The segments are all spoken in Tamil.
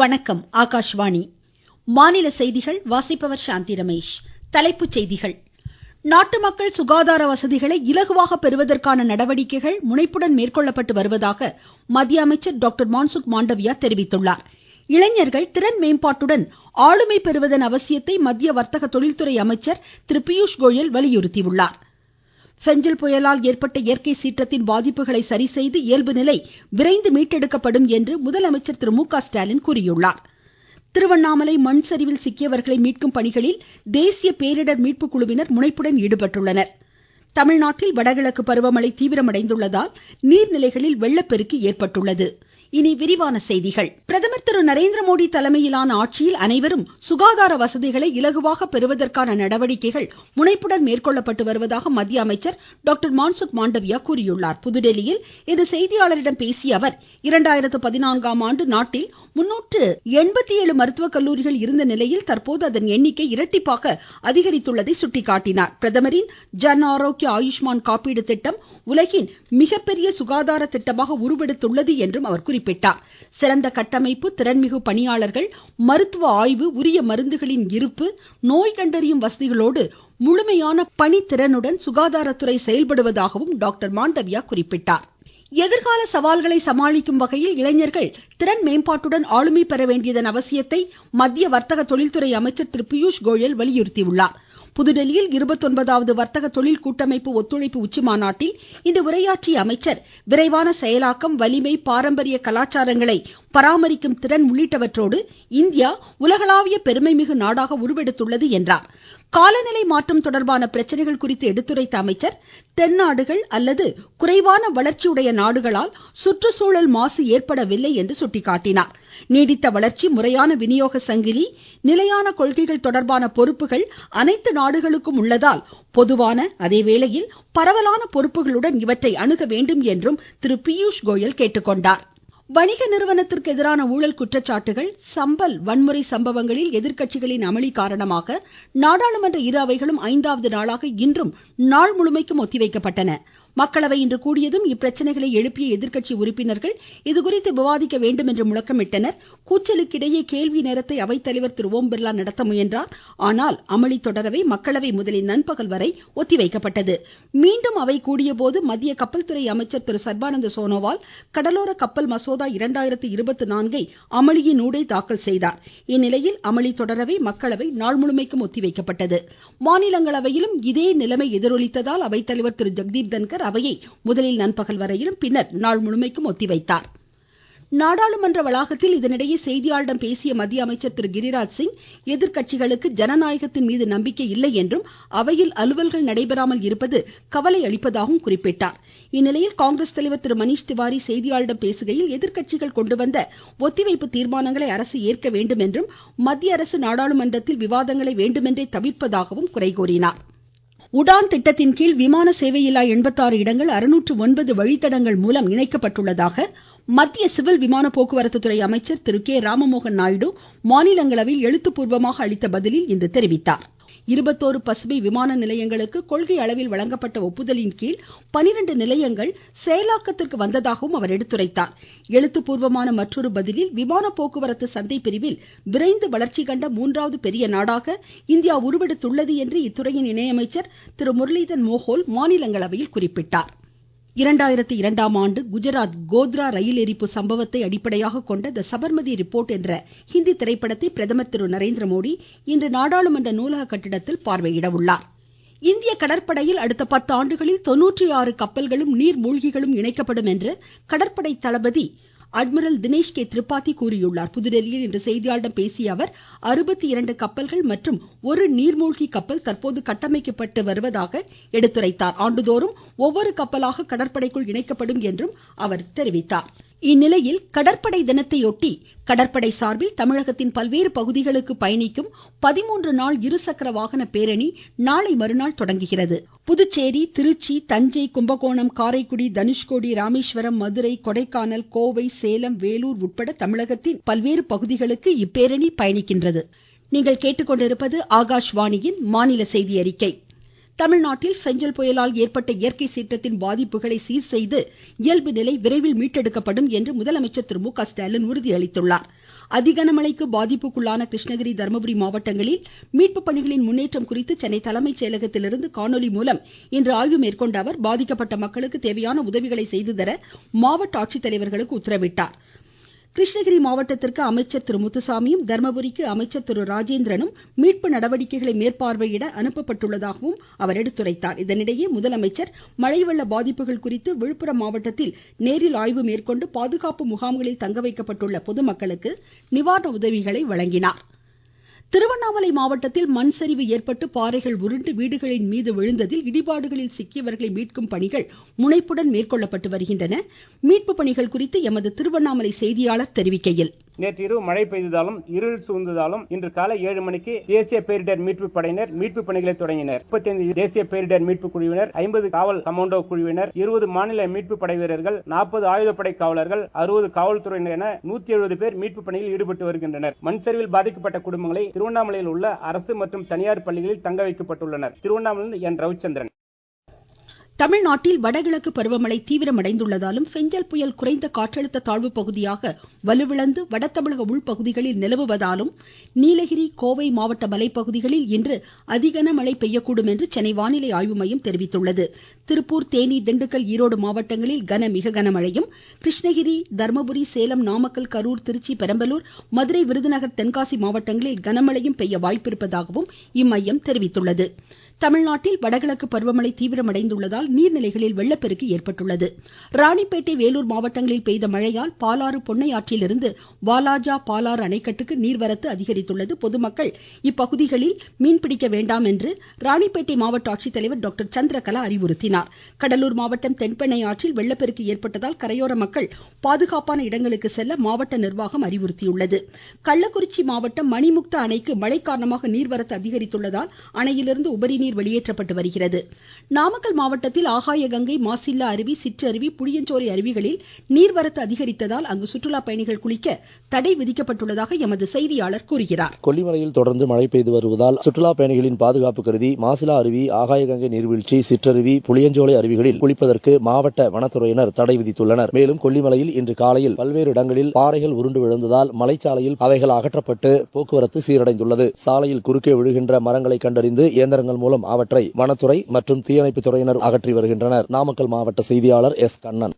வணக்கம் ஆகாஷ்வாணி. மாநில செய்திகள் வாசிப்பவர் சாந்தி ரமேஷ். தலைப்புச் செய்திகள். நாட்டு மக்கள் சுகாதார வசதிகளை இலகுவாக பெறுவதற்கான நடவடிக்கைகள் முனைப்புடன் மேற்கொள்ளப்பட்டு வருவதாக மத்திய அமைச்சர் டாக்டர் மான்சுக் மாண்டவியா தெரிவித்துள்ளார். இளைஞர்கள் திறன் மேம்பாட்டுடன் ஆளுமை பெறுவதன் அவசியத்தை மத்திய வர்த்தக தொழில்துறை அமைச்சர் திரு பியூஷ் கோயல் வலியுறுத்தியுள்ளார். பெஞ்சல் புயலால் ஏற்பட்ட இயற்கை சீற்றத்தின் பாதிப்புகளை சரிசெய்து இயல்பு நிலை விரைந்து மீட்டெடுக்கப்படும் என்று முதலமைச்சர் திரு மு க ஸ்டாலின் கூறியுள்ளார். திருவண்ணாமலை மண் சரிவில் சிக்கியவர்களை மீட்கும் பணிகளில் தேசிய பேரிடர் மீட்பு குழுவினர் முனைப்புடன் ஈடுபட்டுள்ளனர். தமிழ்நாட்டில் வடகிழக்கு பருவமழை தீவிரமடைந்துள்ளதால் நீர்நிலைகளில் வெள்ளப்பெருக்கு ஏற்பட்டுள்ளது. இனி விரிவான செய்திகள். பிரதமர் திரு நரேந்திர மோடி தலைமையிலான ஆட்சியில் அனைவரும் சுகாதார வசதிகளை இலகுவாக பெறுவதற்கான நடவடிக்கைகள் முனைப்புடன் மேற்கொள்ளப்பட்டு வருவதாக மத்திய அமைச்சர் டாக்டர் மான்சுக் மாண்டவியா கூறியுள்ளார். புதுடெல்லியில் இன்று செய்தியாளரிடம் பேசிய அவர் இரண்டாயிரத்து பதினான்காம் ஆண்டு நாட்டில் முன்னூற்று எண்பத்தி ஏழு மருத்துவக் கல்லூரிகள் இருந்த நிலையில் தற்போது அதன் எண்ணிக்கை இரட்டிப்பாக அதிகரித்துள்ளதை சுட்டிக்காட்டினார். பிரதமரின் ஜன் ஆரோக்கிய ஆயுஷ்மான் காப்பீடு திட்டம் உலகின் மிகப்பெரிய சுகாதார திட்டமாக உருவெடுத்துள்ளது என்றும் அவர் குறிப்பிட்டார். சிறந்த கட்டமைப்பு திறன்மிகு பணியாளர்கள் மருத்துவ ஆய்வு உரிய மருந்துகளின் இருப்பு நோய் கண்டறியும் வசதிகளோடு முழுமையான பணித்திறனுடன் சுகாதாரத்துறை செயல்படுவதாகவும் டாக்டர் மாண்டவியா குறிப்பிட்டார். எதிர்கால சவால்களை சமாளிக்கும் வகையில் இளைஞர்கள் திறன் மேம்பாட்டுடன் ஆளுமை பெற வேண்டியதன் அவசியத்தை மத்திய வர்த்தக தொழில்துறை அமைச்சர் திரு பியூஷ் கோயல் வலியுறுத்தியுள்ளார். புதுடெல்லியில் இருபத்தொன்பதாவது வர்த்தக தொழில் கூட்டமைப்பு ஒத்துழைப்பு உச்சி மாநாட்டில் இன்று உரையாற்றிய அமைச்சர் விரைவான செயலாக்கம் வலிமை பாரம்பரிய கலாச்சாரங்களை பராமரிக்கும் திறன் உள்ளிட்டவற்றோடு இந்தியா உலகளாவிய பெருமைமிகு நாடாக உருவெடுத்துள்ளது என்றார். காலநிலை மாற்றம் தொடர்பான பிரச்சனைகள் குறித்து எடுத்துரைத்த அமைச்சர் தென்னாடுகள் அல்லது குறைவான வளர்ச்சியுடைய நாடுகளால் சுற்றுச்சூழல் மாசு ஏற்படவில்லை என்று சுட்டிக்காட்டினார். நீடித்த வளர்ச்சி முறையான விநியோக சங்கிலி நிலையான கொள்கைகள் தொடர்பான பொறுப்புகள் அனைத்து நாடுகளுக்கும் உள்ளதால் பொதுவான அதே வேளையில் பரவலான பொறுப்புகளுடன் இவற்றை அணுக வேண்டும் என்றும் திரு பியூஷ் கோயல் கேட்டுக்கொண்டார். வணிக நிறுவனத்திற்கு எதிரான ஊழல் குற்றச்சாட்டுகள் சம்பல் வன்முறை சம்பவங்களில் எதிர்க்கட்சிகளின் அமளி காரணமாக நாடாளுமன்ற இரு அவைகளும் ஐந்தாவது நாளாக இன்றும் நாள் முழுமைக்கும் ஒத்திவைக்கப்பட்டன. மக்களவை இன்று கூடியதும் இப்பிரச்சனைகளை எழுப்பிய எதிர்கட்சி உறுப்பினர்கள் இதுகுறித்து விவாதிக்க வேண்டும் என்று முழக்கமிட்டனர். கூச்சலுக்கிடையே கேள்வி நேரத்தை அவைத்தலைவர் திரு ஓம் பிர்லா நடத்த முயன்றார். ஆனால் அமளி தொடரவே மக்களவை முதலில் நண்பகல் வரை ஒத்திவைக்கப்பட்டது. மீண்டும் அவை கூடியபோது மத்திய கப்பல்துறை அமைச்சர் திரு சர்பானந்த சோனோவால் கடலோர கப்பல் மசோதா இரண்டாயிரத்து இருபத்து நான்கை அமளியின் ஊடே தாக்கல் செய்தார். இந்நிலையில் அமளி தொடரவே மக்களவை நாள் முழுமைக்கும் ஒத்திவைக்கப்பட்டது. மாநிலங்களவையிலும் இதே நிலைமை எதிரொலித்ததால் அவைத்தலைவர் திரு ஜெக்தீப் தன்கர் அவையை முதலில் நண்பகல் வரையிலும் பின்னர் நாள் முழுமைக்கும் ஒத்திவைத்தார். நாடாளுமன்ற வளாகத்தில் இதனிடையே செய்தியாளர்களிடம் பேசிய மத்திய அமைச்சர் திரு கிரிராஜ் சிங் எதிர்கட்சிகளுக்கு ஜனநாயகத்தின் மீது நம்பிக்கை இல்லை என்றும் அவையில் அலுவல்கள் நடைபெறாமல் இருப்பது கவலை அளிப்பதாகவும் குறிப்பிட்டார். இந்நிலையில் காங்கிரஸ் தலைவர் திரு மணீஷ் திவாரி செய்தியாளர்களிடம் பேசுகையில் எதிர்க்கட்சிகள் கொண்டு வந்த ஒத்திவைப்பு தீர்மானங்களை அரசு ஏற்க வேண்டும் என்றும் மத்திய அரசு நாடாளுமன்றத்தில் விவாதங்களை வேண்டுமென்றே தவிர்ப்பதாகவும் குறை கூறினார். உடான் திட்டத்தின் கீழ் விமான சேவையில்லா எண்பத்தாறு இடங்கள் அறுநூற்று ஒன்பது வழித்தடங்கள் மூலம் இணைக்கப்பட்டுள்ளதாக மத்திய சிவில் விமான போக்குவரத்து துறை அமைச்சர் திரு கே. ராமமோகன் நாயுடு மாநிலங்களவையில் எழுத்துப்பூர்வமாக அளித்த பதிலில் இன்று தெரிவித்தார். இருபத்தோரு பசுமை விமான நிலையங்களுக்கு கொள்கை அளவில் வழங்கப்பட்ட ஒப்புதலின் கீழ் பனிரெண்டு நிலையங்கள் செயலாக்கத்திற்கு வந்ததாகவும் அவர் எடுத்துரைத்தார். எழுத்துப்பூர்வமான மற்றொரு பதிலில் விமான போக்குவரத்து சந்தை பிரிவில் விரைந்து வளர்ச்சி கண்ட மூன்றாவது பெரிய நாடாக இந்தியா உருவெடுத்துள்ளது என்று இத்துறையின் இணையமைச்சர் திரு முரளிதரன் மோஹோல் மாநிலங்களவையில் குறிப்பிட்டார். இரண்டாயிரத்தி இரண்டாம் ஆண்டு குஜராத் கோத்ரா ரயில் எரிப்பு சம்பவத்தை அடிப்படையாக கொண்ட த சபர்மதி ரிப்போர்ட் என்ற ஹிந்தி திரைப்படத்தை பிரதமர் திரு நரேந்திரமோடி இன்று நாடாளுமன்ற நூலக கட்டிடத்தில் பார்வையிட உள்ளார். இந்திய கடற்படையில் அடுத்த பத்து ஆண்டுகளில் தொன்னூற்றி ஆறு கப்பல்களும் நீர்மூழ்கிகளும் இணைக்கப்படும் என்று கடற்படை தளபதி அட்மிரல் தினேஷ் கே. திரிபாதி கூறியுள்ளார். புதுதில்லியில் இன்று செய்தியாளர்களிடம் பேசிய அவர் அறுபத்தி இரண்டு கப்பல்கள் மற்றும் ஒரு நீர்மூழ்கி கப்பல் தற்போது கட்டமைக்கப்பட்டு வருவதாக எடுத்துரைத்தார். ஆண்டுதோறும் ஒவ்வொரு கப்பலாக கடற்படைக்குள் இணைக்கப்படும் என்றும் அவர் தெரிவித்தார். இந்நிலையில் கடற்படை தினத்தையொட்டி கடற்படை சார்பில் தமிழகத்தின் பல்வேறு பகுதிகளுக்கு பயணிக்கும் பதிமூன்று நாள் இருசக்கர வாகன பேரணி நாளை மறுநாள் தொடங்குகிறது. புதுச்சேரி திருச்சி தஞ்சை கும்பகோணம் காரைக்குடி தனுஷ்கோடி ராமேஸ்வரம் மதுரை கொடைக்கானல் கோவை சேலம் வேலூர் உட்பட தமிழகத்தின் பல்வேறு பகுதிகளுக்கு இப்பேரணி பயணிக்கின்றது. தமிழ்நாட்டில் பெஞ்சல் புயலால் ஏற்பட்ட இயற்கை சீற்றத்தின் பாதிப்புகளை சீர் செய்து இயல்பு நிலை விரைவில் மீட்டெடுக்கப்படும் என்று முதலமைச்சர் திரு மு க ஸ்டாலின் உறுதியளித்துள்ளார். அதிகனமழைக்கு பாதிப்புக்குள்ளான கிருஷ்ணகிரி தர்மபுரி மாவட்டங்களில் மீட்பு பணிகளின் முன்னேற்றம் குறித்து சென்னை தலைமைச் செயலகத்திலிருந்து காணொலி மூலம் இன்று ஆய்வு மேற்கொண்ட அவர் பாதிக்கப்பட்ட மக்களுக்கு தேவையான உதவிகளை செய்து தர மாவட்ட ஆட்சித்தலைவர்களுக்கு உத்தரவிட்டார். கிருஷ்ணகிரி மாவட்டத்திற்கு அமைச்சர் திரு முத்துசாமியும் தர்மபுரிக்கு அமைச்சர் திரு ராஜேந்திரனும் மீட்பு நடவடிக்கைகளை மேற்பார்வையிட அனுப்பப்பட்டுள்ளதாகவும் அவர் எடுத்துரைத்தார். இதனிடையே முதலமைச்சர் மழை வெள்ள பாதிப்புகள் குறித்து விழுப்புரம் மாவட்டத்தில் நேரில் ஆய்வு மேற்கொண்டு பாதுகாப்பு முகாம்களில் தங்க வைக்கப்பட்டுள்ள பொதுமக்களுக்கு நிவாரண உதவிகளை வழங்கினார். திருவண்ணாமலை மாவட்டத்தில் மண் சரிவு ஏற்பட்டு பாறைகள் உருண்டு வீடுகளின் மீது விழுந்ததில் இடிபாடுகளில் சிக்கியவர்களை மீட்கும் பணிகள் முனைப்புடன் மேற்கொள்ளப்பட்டு வருகின்றன. மீட்பு பணிகள் குறித்து எமது திருவண்ணாமலை செய்தியாளர் தெரிவிக்கையில் நேற்று இரவு மழை பெய்ததாலும் இருள் சூழ்ந்ததாலும் இன்று காலை ஏழு மணிக்கு தேசிய பேரிடர் மீட்பு படையினர் மீட்பு பணிகளை தொடங்கினர். முப்பத்தைந்து தேசிய பேரிடர் மீட்பு குழுவினர் ஐம்பது காவல் கமாண்டோ குழுவினர் இருபது மாநில மீட்பு படை வீரர்கள் நாற்பது ஆயுதப்படை காவலர்கள் அறுபது காவல்துறையினர் என நூத்தி எழுபது பேர் மீட்பு பணியில் ஈடுபட்டு வருகின்றனர். மண் சரிவில் பாதிக்கப்பட்ட குடும்பங்களை திருவண்ணாமலையில் உள்ள அரசு மற்றும் தனியார் பள்ளிகளில் தங்க வைக்கப்பட்டுள்ளனர். திருவண்ணாமலையில் என். ரவிச்சந்திரன். தமிழ்நாட்டில் வடகிழக்கு பருவமழை தீவிரமடைந்துள்ளதாலும் பெஞ்சல் புயல் குறைந்த காற்றழுத்த தாழ்வு பகுதியாக வலுவிழந்து வடதமிழக உள்பகுதிகளில் நிலவுவதாலும் நீலகிரி கோவை மாவட்ட மலைப்பகுதிகளில் இன்று அதிகன மழை பெய்யக்கூடும் என்று சென்னை வானிலை ஆய்வு மையம் தெரிவித்துள்ளது. திருப்பூர் தேனி திண்டுக்கல் ஈரோடு மாவட்டங்களில் கன மிக கன மழையும் கிருஷ்ணகிரி தர்மபுரி சேலம் நாமக்கல் கரூர் திருச்சி பெரம்பலூர் மதுரை விருதுநகர் தென்காசி மாவட்டங்களில் கனமழையும் பெய்ய வாய்ப்பிருப்பதாகவும் இம்மையம் தெரிவித்துள்ளது. தமிழ்நாட்டில் வடகிழக்கு பருவமழை தீவிரமடைந்துள்ளதால் நீர்நிலைகளில் வெள்ளப்பெருக்கு ஏற்பட்டுள்ளது. ராணிப்பேட்டை வேலூர் மாவட்டங்களில் பெய்த மழையால் பாலாறு பொன்னையாற்று ஆற்றிலிருந்து வாலாஜா பாலாறு அணைக்கட்டுக்கு நீர்வரத்து அதிகரித்துள்ளது. பொதுமக்கள் இப்பகுதிகளில் மீன்பிடிக்க வேண்டாம் என்று ராணிப்பேட்டை மாவட்ட ஆட்சித்தலைவர் டாக்டர் சந்திரகலா அறிவுறுத்தினார். கடலூர் மாவட்டம் தென்பெண்ணை ஆற்றில் வெள்ளப்பெருக்கு ஏற்பட்டதால் கரையோர மக்கள் பாதுகாப்பான இடங்களுக்கு செல்ல மாவட்ட நிர்வாகம் அறிவுறுத்தியுள்ளது. கள்ளக்குறிச்சி மாவட்டம் மணிமுக்த அணைக்கு மழை காரணமாக நீர்வரத்து அதிகரித்துள்ளதால் அணையிலிருந்து உபரிநீர் வெளியேற்றப்பட்டு வருகிறது. நாமக்கல் மாவட்டத்தில் ஆகாய கங்கை மாசில்லா அருவி சிற்றருவி புளியஞ்சோலை அருவிகளில் நீர்வரத்து அதிகரித்ததால் அங்கு சுற்றுலா பயணிகள் குளிக்க தடை விதிக்கப்பட்டுள்ளதாக எமது செய்தியாளர் கூறுகிறார். கொல்லிமலையில் தொடர்ந்து மழை பெய்து வருவதால் சுற்றுலா பயணிகளின் பாதுகாப்பு கருதி மாசிலா அருவி ஆகாயகங்கை நீர்வீழ்ச்சி சிற்றருவி புளியஞ்சோலை அருவிகளில் குளிப்பதற்கு மாவட்ட வனத்துறையினர் தடை விதித்துள்ளனர். மேலும் கொல்லிமலையில் இன்று காலையில் பல்வேறு இடங்களில் பாறைகள் உருண்டு விழுந்ததால் மலைச்சாலையில் அவைகள் அகற்றப்பட்டு போக்குவரத்து சீரடைந்துள்ளது. சாலையில் குறுக்கே விழுகின்ற மரங்களை கண்டறிந்து இயந்திரங்கள் மூலம் அவற்றை வனத்துறை மற்றும் தீயணைப்பு துறையினர் அகற்றி வருகின்றனர். நாமக்கல் மாவட்ட செய்தியாளர் எஸ். கண்ணன்.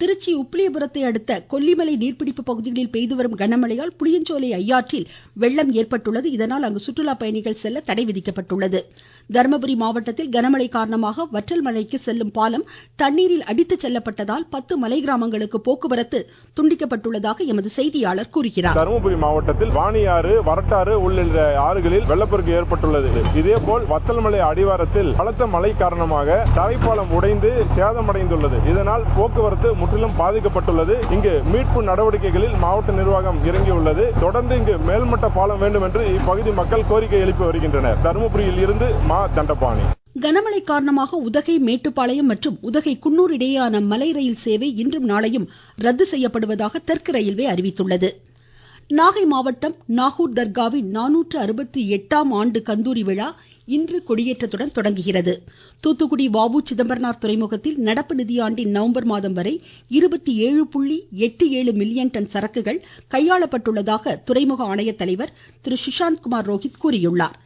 திருச்சி உப்பிலியபுரத்தை அடுத்த கொல்லிமலை நீர்பிடிப்பு பகுதிகளில் பெய்து வரும் கனமழையால் புளியஞ்சோலை ஐயாற்றில் வெள்ளம் ஏற்பட்டுள்ளது. இதனால் அங்கு சுற்றுலா பயணிகள் செல்ல தடை விதிக்கப்பட்டுள்ளது. தருமபுரி மாவட்டத்தில் கனமழை காரணமாக வற்றல் மலைக்கு செல்லும் பாலம் தண்ணீரில் அடித்துச் செல்லப்பட்டதால் பத்து மலை கிராமங்களுக்கு போக்குவரத்து துண்டிக்கப்பட்டுள்ளதாக எமது செய்தியாளர் கூறுகிறார். தருமபுரி மாவட்டத்தில் வாணியாறு வரட்டாறு உள்ளிட்ட ஆறுகளில் வெள்ளப்பெருக்கு ஏற்பட்டுள்ளது. இதேபோல் வத்தல்மலை அடிவாரத்தில் பலத்த மழை காரணமாக தரைப்பாலம் உடைந்து சேதமடைந்துள்ளது. இதனால் போக்குவரத்து முற்றிலும் பாதிக்கப்பட்டுள்ளது. இங்கு மீட்பு நடவடிக்கைகளில் மாவட்ட நிர்வாகம் இறங்கியுள்ளது. தொடர்ந்து இங்கு மேல்மட்ட பாலம் வேண்டும் என்று இப்பகுதி மக்கள் கோரிக்கை எழுப்பி வருகின்றனர் தருமபுரியில் இருந்து மா தண்டபாணி கனமழை காரணமாக உதகை மேட்டுப்பாளையம் மற்றும் உதகை குன்னூர் இடையேயான மலை ரயில் சேவை இன்றும் நாளையும் ரத்து செய்யப்படுவதாக தெற்கு ரயில்வே அறிவித்துள்ளது நாகை மாவட்டம் நாகூர் தர்காவின் நானூற்று அறுபத்தி எட்டாம் ஆண்டு கந்தூரி விழா இன்று கொடியேற்றத்துடன் தொடங்குகிறது. தூத்துக்குடி வாவு சிதம்பரனார் துறைமுகத்தில் நடப்பு நிதியாண்டின் நவம்பர் மாதம் வரை இருபத்தி ஏழு புள்ளி எட்டு ஏழு மில்லியன் டன் சரக்குகள் கையாளப்பட்டுள்ளதாக துறைமுக ஆணைய தலைவர் திரு சுஷாந்த் குமார் ரோஹித் கூறியுள்ளார்.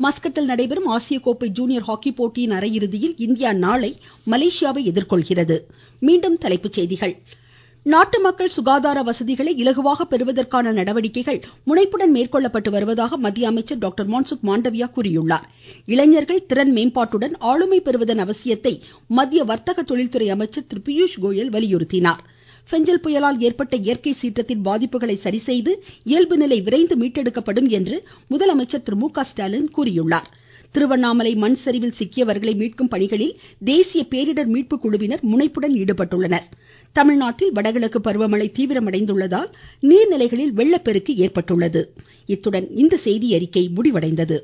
மஸ்கட்டில் நடைபெறும் ஆசிய கோப்பை ஜூனியர் ஹாக்கி போட்டியின் அரையிறுதியில் இந்தியா நாளை மலேசியாவை எதிர்கொள்கிறது. மீண்டும் செய்திகள். நாட்டு மக்கள் சுகாதார வசதிகளை இலகுவாக பெறுவதற்கான நடவடிக்கைகள் முனைப்புடன் மேற்கொள்ளப்பட்டு வருவதாக மத்திய அமைச்சர் டாக்டர் மன்சுக் மாண்டவியா கூறியுள்ளார். இளைஞர்கள் திறன் மேம்பாட்டுடன் ஆளுமை பெறுவதன் அவசியத்தை மத்திய வர்த்தக தொழில்துறை அமைச்சர் திரு பியூஷ் கோயல் வலியுறுத்தினார். பெஞ்சல் புயலால் ஏற்பட்ட இயற்கை சீற்றத்தின் பாதிப்புகளை சரிசெய்து இயல்பு நிலை விரைந்து மீட்டெடுக்கப்படும் என்று முதலமைச்சர் திரு மு க ஸ்டாலின் கூறியுள்ளார். திருவண்ணாமலை மண் சரிவில் சிக்கியவர்களை மீட்கும் பணிகளில் தேசிய பேரிடர் மீட்பு குழுவினர் முனைப்புடன் ஈடுபட்டுள்ளனர். தமிழ்நாட்டில் வடகிழக்கு பருவமழை தீவிரமடைந்துள்ளதால் நீர்நிலைகளில் வெள்ளப்பெருக்கு ஏற்பட்டுள்ளது. இத்துடன் இந்த செய்தி அறிக்கை முடிவடைந்தது.